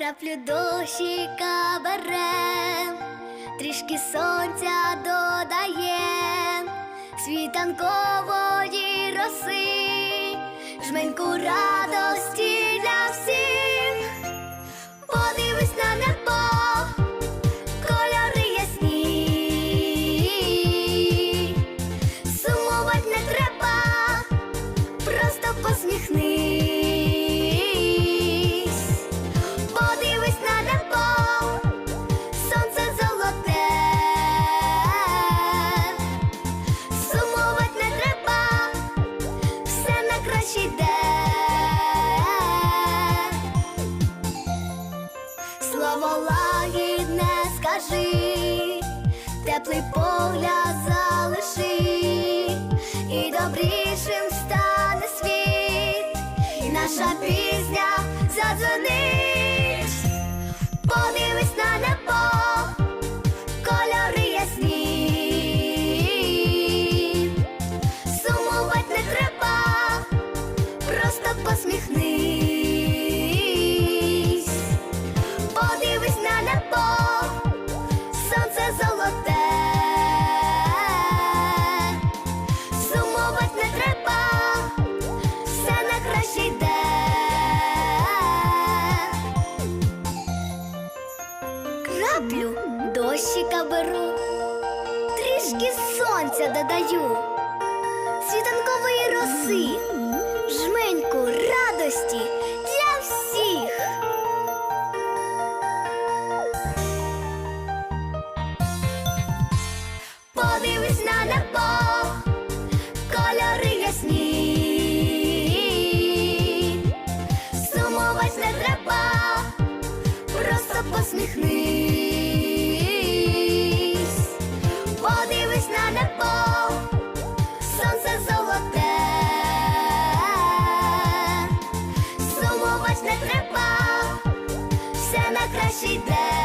краплю дощика берем, трішки сонця додаєм, світанкової роси, жменьку радості Слово лагідне скажи, теплий погляд залиши, і добрішим стане світ, і наша пісня задзвонить. Подивись на Краплю дощика беру, трішки сонця додаю, світанкової роси, жменьку радості для всіх. Подивись на небо, кольори ясні, просто посміхнись, подивись на небо, сонце золоте, сумувать не треба, все на краще йде.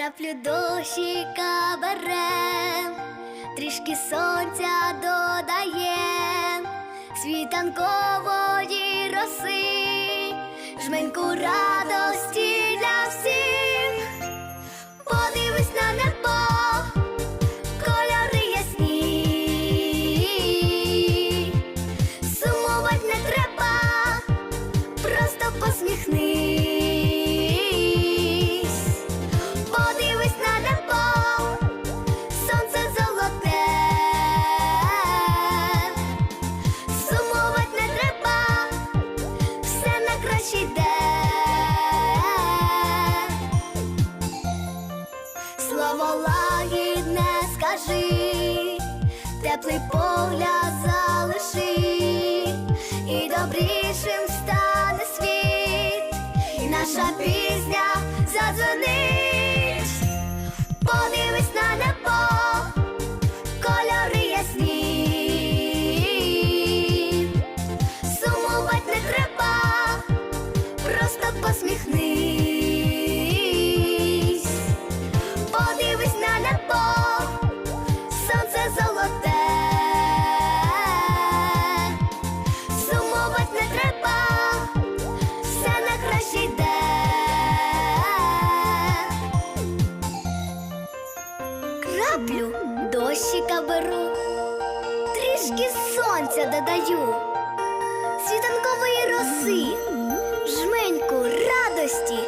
Краплю дощика берем, трішки сонця додаєм, світанкової роси, жменьку радості для всіх. Подивись на небо, кольори скажи, теплий погляд залиши, і добрішим стане світ, і наша пісня задзвонить. Дощика беру, трішки сонця додаю, світанкової роси, жменьку радості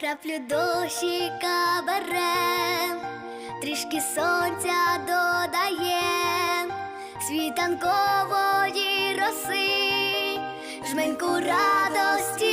краплю дощика берем, трішки сонця додає світанкової роси, жменьку радості.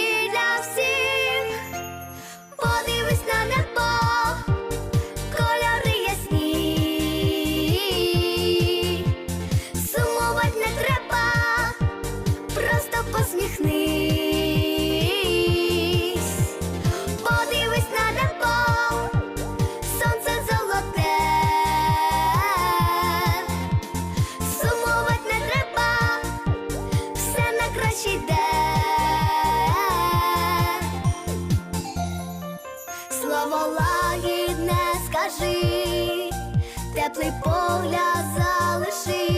теплий погляд залиши,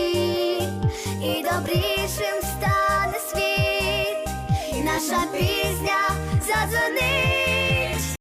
і добрішим стане світ, і наша пісня задзвонить.